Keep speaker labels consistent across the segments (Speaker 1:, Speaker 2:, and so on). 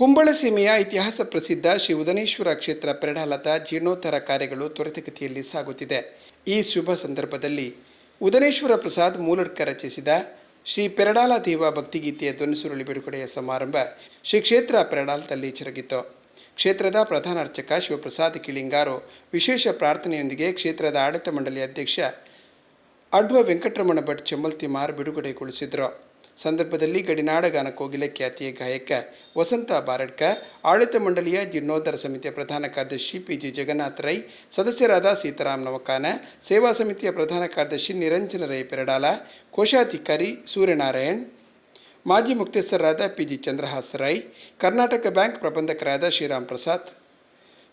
Speaker 1: ಕುಂಬಳಸೀಮೆಯ ಇತಿಹಾಸ ಪ್ರಸಿದ್ಧ ಶ್ರೀ ಉದನೇಶ್ವರ ಕ್ಷೇತ್ರ ಪೆರಡಾಲದ ಜೀರ್ಣೋದ್ಧಾರ ಕಾರ್ಯಗಳು ತ್ವರಿತಗತಿಯಲ್ಲಿ ಸಾಗುತ್ತಿದೆ. ಈ ಶುಭ ಸಂದರ್ಭದಲ್ಲಿ ಉದನೇಶ್ವರ ಪ್ರಸಾದ್ ಮೂಲಡ್ಕ ರಚಿಸಿದ ಶ್ರೀ ಪೆರಡಾಲ ದೇವ ಭಕ್ತಿಗೀತೆಯ ಧ್ವನಿಸುರುಳಿ ಬಿಡುಗಡೆಯ ಸಮಾರಂಭ ಶ್ರೀ ಕ್ಷೇತ್ರ ಪೆರಡಾಲದಲ್ಲಿ ಜರುಗಿತು. ಕ್ಷೇತ್ರದ ಪ್ರಧಾನ ಅರ್ಚಕ ಶಿವಪ್ರಸಾದ್ ಕಿಳಿಂಗಾರು ವಿಶೇಷ ಪ್ರಾರ್ಥನೆಯೊಂದಿಗೆ ಕ್ಷೇತ್ರದ ಆಡಳಿತ ಮಂಡಳಿ ಅಧ್ಯಕ್ಷ ಅಡ್ವ ವೆಂಕಟರಮಣ ಭಟ್ ಚೆಮ್ಮಲ್ತಿಮಾರ್ ಬಿಡುಗಡೆಗೊಳಿಸಿದರು. ಸಂದರ್ಭದಲ್ಲಿ ಗಡಿನಾಡ ಗಾನ ಕೋಗಿಲೆ ಖ್ಯಾತಿಯ ಗಾಯಕ ವಸಂತ ಬಾರಡ್ಕ, ಆಡಳಿತ ಮಂಡಳಿಯ ಜೀರ್ಣೋದ್ಧಾರ ಸಮಿತಿಯ ಪ್ರಧಾನ ಕಾರ್ಯದರ್ಶಿ ಪಿ ಜಿ ಜಗನ್ನಾಥ ರೈ, ಸದಸ್ಯರಾದ ಸೀತಾರಾಮ್ ನವಕಾನ, ಸೇವಾ ಸಮಿತಿಯ ಪ್ರಧಾನ ಕಾರ್ಯದರ್ಶಿ ನಿರಂಜನ ರೈ ಪೆರಡಾಲ, ಕೋಶಾಧಿಕಾರಿ ಸೂರ್ಯನಾರಾಯಣ್, ಮಾಜಿ ಮುಕ್ತೇಸರರಾದ P G Chandrahas Rai, Karnataka bank ಪ್ರಬಂಧಕರಾದ Shriram Prasad.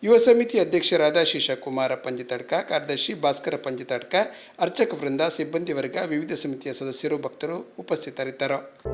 Speaker 1: ಯುವ ಸಮಿತಿ ಅಧ್ಯಕ್ಷರಾದ ಶಿಶಕುಮಾರ ಪಂಜಿತಡ್ಕ, ಕಾರ್ಯದರ್ಶಿ ಭಾಸ್ಕರ ಪಂಜಿತಡ್ಕ, ಅರ್ಚಕ ವೃಂದ, ಸಿಬ್ಬಂದಿ ವರ್ಗ, ವಿವಿಧ ಸಮಿತಿಯ ಸದಸ್ಯರು, ಭಕ್ತರು ಉಪಸ್ಥಿತರಿದ್ದರು.